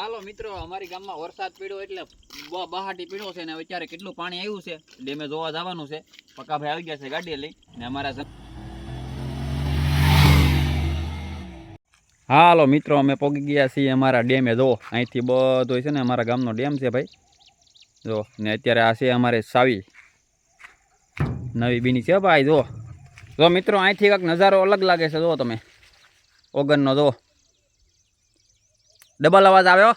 હાલો મિત્રો, અમારી ગામમાં વરસાદ પડ્યો એટલે બહાટી પીડ્યો છે ને અત્યારે કેટલું પાણી આવ્યું છે ડેમે જોવા જવાનું છે. પક્કાભાઈ આવી ગયા છે ગાડી લઈ ને અમારા હાલો મિત્રો, અમે પોગી ગયા છીએ અમારા ડેમે. જો, અહીંથી બધો છે ને અમારા ગામનો ડેમ છે ભાઈ. જો, ને અત્યારે આ છે અમારે સાવી. નવી બીની છે ભાઈ, જો. જો મિત્રો, અહીંથી કાંઈક નજારો અલગ લાગે છે, જો તમે. ઓગનનો જો. ડબલ અવાજ આવ્યો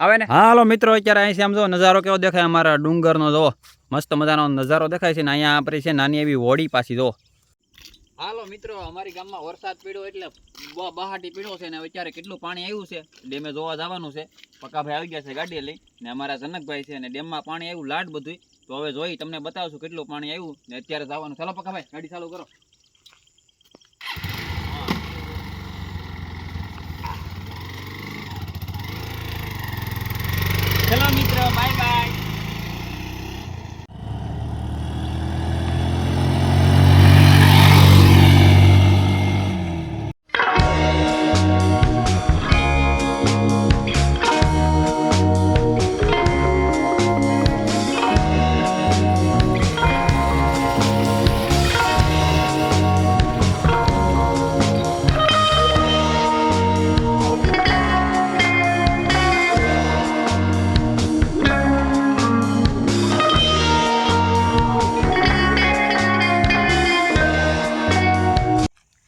આવે ને? હાલો મિત્રો અત્યારે અહીં આમ જો નજારો કેવો દેખાય અમારા ડુંગરનો જો. મસ્ત મજાનો નજારો દેખાય છે ને અહીંયા આપણી છે નાની એવી હોડી પાછી જો. હાલો મિત્રો અમારી ગામમાં વરસાદ પડ્યો એટલે બહાટી પીડ્યો છે ને અત્યારે કેટલું પાણી આવ્યું છે? ડેમે જોવા જવાનું છે. પક્કાભાઈ આવી ગયા છે ગાડી લઈ ને અમારા જનકભાઈ છે ને ડેમમાં પાણી આવ્યું લાટ બધું તો હવે જોઈ તમને બતાવશું કેટલું પાણી આવ્યું ને અત્યારે જવાનું. ચાલો પક્કાભાઈ ગાડી ચાલુ કરો.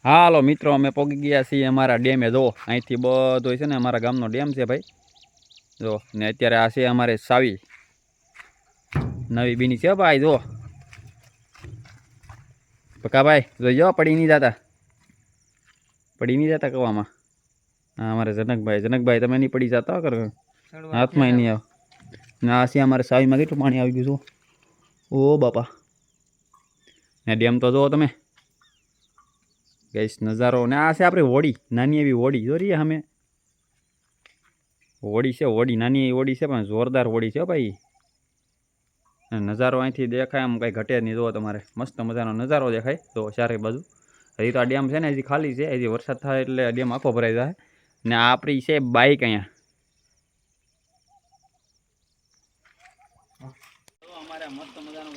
હાલો મિત્રો અમે પહોંચી ગયા છીએ અમારા ડેમે. જો અહીંથી બધો છે ને અમારા ગામનો ડેમ છે ભાઈ. જો ને અત્યારે આ છે અમારે સાવી. નવી બીની છે ભાઈ જો. પકાભાઈ જોઈજો પડી નહીં જતા. પડી નહીં જતા કવામાં. હા અમારે જનકભાઈ જનકભાઈ તમે નહીં પડી જતા કર હાથમાં નહીં આવ. ને આ છે અમારે સાવીમાં કેટલું પાણી આવી ગયું જો ઓ બાપા. ને ડેમ તો જુઓ તમે. ગઈશ, નજારો ને આ છે આપણે હોડી, નાની એવી હોડી જોઈએ અમે હોડી છે, હોડી, નાની એવી હોડી છે, પણ જોરદાર હોડી છે ભાઈ. નજારો અહીંથી દેખાય, આમ કંઈ ઘટે નહીં. જોવો તમારે, મસ્ત મજાનો નજારો દેખાય. તો ચારે બાજુ. હજી તો આ ડેમ છે ને, હજી ખાલી છે, હજી વરસાદ થાય એટલે ડેમ આખો ભરાઈ જાય. ને આપણી છે બાઇક અહીંયા. મસ્ત મજાનું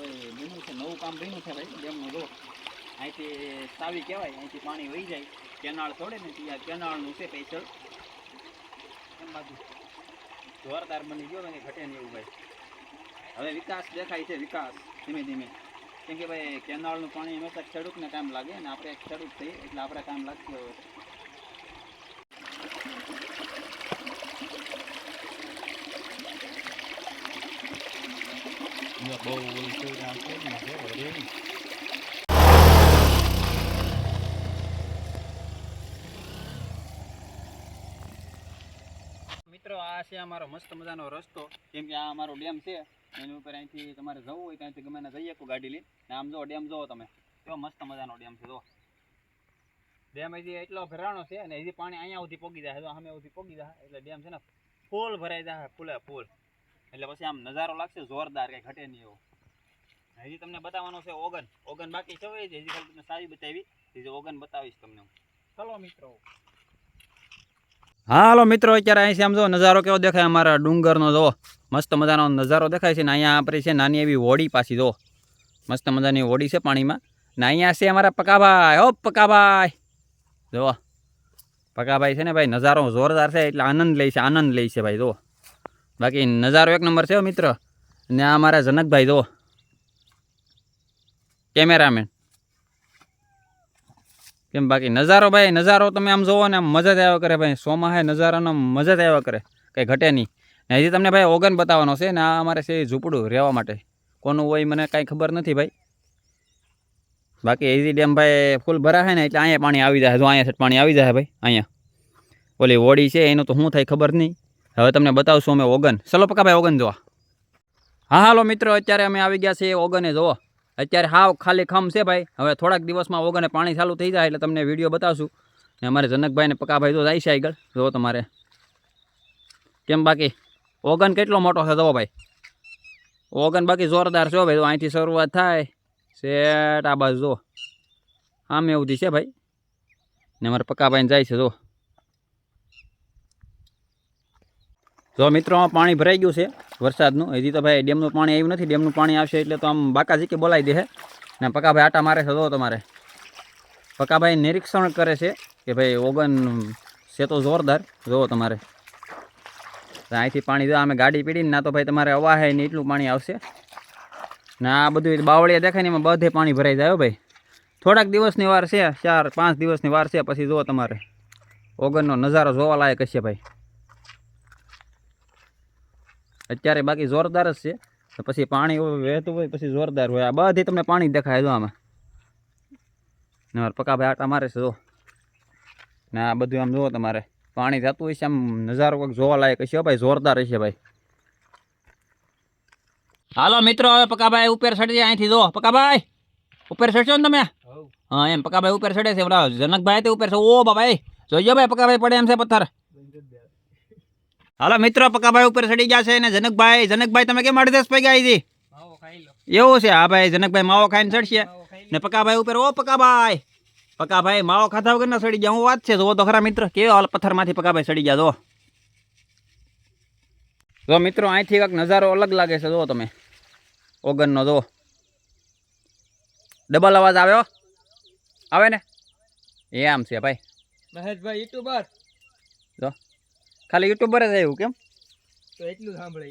નવું કામ બન્યું છે ભાઈ, ડેમનું, જો. અહીંથી સાવી કહેવાય, અહીંથી પાણી વહી જાય. કેનાળ છોડે ને ત્યાં કેનાળનું છે પૈસળ એમ બાજુ. જોરદાર બની ગયો ને ઘટે નહીં એવું ભાઈ. હવે વિકાસ દેખાય છે, વિકાસ, ધીમે ધીમે. કેમ કે ભાઈ, કેનાળનું પાણી હંમેશા ખેડૂતને કામ લાગે ને આપણે એક ખેડૂત થઈએ એટલે આપણે કામ લાગતું હવે. બહુ મિત્રો આ છે અમારો મસ્ત મજાનો રસ્તો. કેમ કે આ અમારો ડેમ છે, એની ઉપર અહીંથી તમારે જવું હોય ત્યાંથી ગમે જઈ જઈએ ગાડી લઈને. આમ જો, ડેમ જોવો તમે. કેવો મસ્ત મજાનો ડેમ છે જો ડેમ હજી એટલો ભરાણો છે અને હજી પાણી અહીંયા સુધી પોગી જાય સામે સુધી પોગી જાય, એટલે ડેમ છે ને ફૂલ ભરાઈ જાય, ફૂલે ફૂલ. એટલે પછી આમ નજારો લાગશે, જોરદાર કંઈ ઘટે નહીં એવો. હજી તમને બતાવવાનો છે ઓગન. ઓગન બાકી છે, હજી ખાલી તમને સારી બતાવી. હજી ઓગન બતાવીશ તમને હું. ચલો મિત્રો. હાલો મિત્રો, અત્યારે અહીંથી આમ જો નજારો કેવો દેખાય અમારા ડુંગરનો જો મસ્ત મજાનો નજારો દેખાય છે ને અહીંયા આપણી છે નાની એવી હોડી પાછી જો મસ્ત મજાની હોડી છે પાણીમાં. ને અહીંયા છે અમારા પકાભાઈ. હો, પકાભાઈ. જો પકાભાઈ છે ને ભાઈ, નજારો જોરદાર છે, એટલે આનંદ લે છે, આનંદ લે છે ભાઈ જો બાકી નજારો એક નંબર છે મિત્ર. ને આ અમારા જનકભાઈ જો કેમેરામેન. કેમ બાકી નજારો ભાઈ, નજારો તમે આમ જોવો ને આમ મજા જ આવ્યા કરે ભાઈ. સોમાં હે, નજારાનો મજા જ આવ્યા કરે. કંઈ ઘટે નહીં. ને હજી તમને ભાઈ ઓગન બતાવવાનો છે ને આ અમારે છે ઝૂંપડું રહેવા માટે. કોનું હોય મને કાંઈ ખબર નથી ભાઈ. બાકી એજી ડેમ ભાઈ ફૂલ ભરાશે ને એટલે અહીંયા પાણી આવી જાય. જો અહીંયા પાણી આવી જાય ભાઈ, અહીંયા. ઓલી હોડી છે, એનું તો શું થાય ખબર નહીં. હવે તમને બતાવશું અમે ઓગન. ચલો પકા ભાઈ, ઓગન જોવા. હા, હાલો મિત્રો, અત્યારે અમે આવી ગયા છીએ ઓગને જોવો. અત્યારે હાવ ખાલી ખમ છે ભાઈ. હવે થોડાક દિવસમાં ઓગને પાણી ચાલુ થઈ જાય એટલે તમને વીડિયો બતાવશું. ને અમારે જનકભાઈને પકાભાઈ તો જાય છે આગળ. જો તમારે. કેમ બાકી? ઓગન કેટલો મોટો છે જુઓ ભાઈ? ઓગન બાકી જોરદાર છે ભાઈ. તો અહીંથી શરૂઆત થાય. શેટ આ બાજુ જો. આમ એવું છે ભાઈ. ને અમારે પકાભાઈને જાય છે જો. જો મિત્રો, પાણી ભરાઈ ગયું છે. વરસાદનું. હજી તો ભાઈ ડેમનું પાણી આવ્યું નથી. ડેમનું પાણી આવશે એટલે તો આમ બાકાજી કે બોલાવી દે ને પકાભાઈ આટા મારે છે, જો તમારે. પકાભાઈ નિરીક્ષણ કરે છે કે ભાઈ ઓગન છે તો જોરદાર. જુઓ તમારે. અહીંથી પાણી જો, અમે ગાડી પીડીને, ના તો ભાઈ તમારે અવાહે ને એટલું પાણી આવશે. ને આ બધું બાવળિયા દેખાય ને એમાં બધે પાણી ભરાઈ જાય ભાઈ. થોડાક દિવસની વાર છે, ચાર પાંચ દિવસની વાર છે, પછી જુઓ તમારે. ઓગનનો નજારો જોવા લાયક હશે ભાઈ. અત્યારે બાકી જોરદાર જ છે. તો પછી પાણી વહેતું હોય પછી જોરદાર હોય. આ બધી તમને પાણી જ દેખાય જો આમાં. ને મારા પકાભાઈ આટા મારે છે જો. ને આ બધું આમ જુઓ તમારે. પાણી થતું હોય છે આમ નજારો કંઈક જોવા લાયક હશે હો ભાઈ જોરદાર હશે ભાઈ. હાલો મિત્રો હવે પકાભાઈ ઉપર ચડી જાય અહીંથી જો પકાભાઈ ઉપર ચડશો ને તમે? હા એમ. પકાભાઈ ઉપર ચડે છે. બરાબર જનકભાઈ તે ઉપર છે. ઓ બાબાઈ જોઈજો ભાઈ પકાભાઈ પડે એમ છે પથ્થર. હાલો મિત્રો પકાભાઈ ઉપર ચડી ગયા છે અને જનકભાઈ જનકભાઈ તમે કેમ અડધેસ પૈ ગયા છે એવું છે? હા ભાઈ જનકભાઈ માવો ખાઈને ચડશે. ને પકાભાઈ ઉપર ઓ પકાભાઈ પકાભાઈ માવો ખાધા વગર ના ચડી ગયા હું વાત છે જો તો ખરા મિત્ર કેવો હાલ પથ્થરમાંથી પકાભાઈ ચડી ગયા જો જો મિત્રો અહીંથી કંઈક નજારો અલગ લાગે છે જો તમે. ઓગનનો જો ડબલ અવાજ આવ્યો આવે ને? એ આમ છે ભાઈ. મહેશભાઈ યુટ્યુબર જો ખાલી યુટ્યુબર જ આવ્યું કેમ? તો એટલું સાંભળે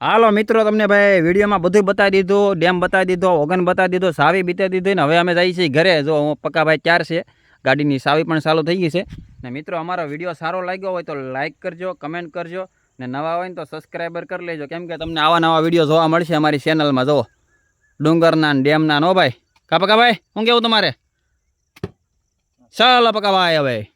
હાલો મિત્રો તમને ભાઈ વિડીયોમાં બધું બતાવી દીધું ડેમ બતાવી દીધો ઓગન બતાવી દીધો સાવી બતાવી દીધી ને હવે અમે જઈએ છીએ ઘરે. જો હું પક્કાભાઈ ચાર છે ગાડીની સાવી પણ ચાલુ થઈ ગઈ છે. ને મિત્રો અમારો વીડિયો સારો લાગ્યો હોય તો લાઇક કરજો કમેન્ટ કરજો. ને નવા હોય ને તો સબસ્ક્રાઈબર કરી લેજો. કેમ કે તમને આવા નવા વીડિયો જોવા મળશે અમારી ચેનલમાં જો ડુંગરના ને ડેમના નો ભાઈ. કા ભાઈ શું કેવું તમારે? ચાલો પકાભાઈ હવે.